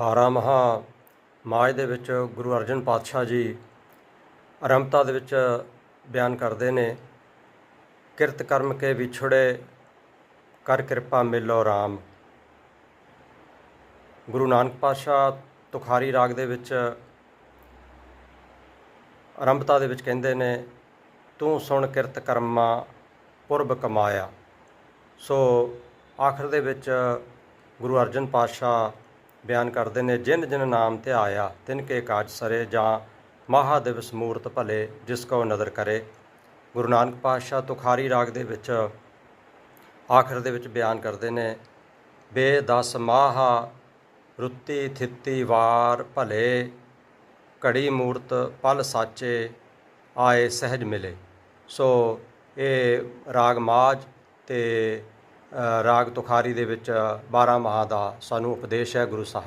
ਬਾਰਾਂ ਮਹਾ ਮਾਜ ਦੇ ਵਿੱਚ ਗੁਰੂ ਅਰਜਨ ਪਾਤਸ਼ਾਹ ਜੀ ਅਰੰਭਤਾ ਦੇ ਵਿੱਚ ਬਿਆਨ ਕਰਦੇ ਨੇ, ਕਿਰਤ ਕਰਮ ਕੇ ਵਿਛੜੇ ਕਰ ਕਿਰਪਾ ਮਿਲੋ RAM ਗੁਰੂ ਨਾਨਕ ਪਾਤਸ਼ਾਹ ਤੁਖਾਰੀ ਰਾਗ ਦੇ ਵਿੱਚ ਆਰੰਭਤਾ ਦੇ ਵਿੱਚ ਕਹਿੰਦੇ ਨੇ, ਤੂੰ ਸੁਣ ਕਿਰਤ ਕਰਮਾ, ਪੁਰਬ ਕਮਾਇਆ। ਸੋ ਆਖਰ ਦੇ ਵਿੱਚ ਗੁਰੂ ਅਰਜਨ ਪਾਤਸ਼ਾਹ ਬਿਆਨ ਕਰਦੇ ਨੇ, ਜਿਨ ਜਿਨ ਨਾਮ 'ਤੇ ਆਇਆ, ਤਿਨ ਕੇ ਕਾਜ ਸਰੇ, ਜਾਂ ਮਹਾ ਦਿਵਸ ਮੂਰਤ ਭਲੇ, ਜਿਸ ਕੋ ਨਦਰ ਕਰੇ। ਗੁਰੂ ਨਾਨਕ ਪਾਤਸ਼ਾਹ ਤੁਖਾਰੀ ਰਾਗ ਦੇ ਵਿੱਚ ਆਖਰ ਦੇ ਵਿੱਚ ਬਿਆਨ ਕਰਦੇ ਨੇ, ਬੇ ਦਸ ਮਾਹਾ ਰੁੱਤੀ ਥਿੱਤੀ ਵਾਰ ਭਲੇ, ਘੜੀ ਮੂਰਤ ਪਲ ਸਾਚੇ, ਆਏ ਸਹਿਜ ਮਿਲੇ। ਸੋ ਇਹ ਰਾਗ ਮਾਜ ਤੇ ਰਾਗ ਤੁਖਾਰੀ ਦੇ ਵਿੱਚ 12 ਮਹਾ ਦਾ ਸਾਨੂੰ ਉਪਦੇਸ਼ ਹੈ ਗੁਰੂ ਸਾਹਿਬ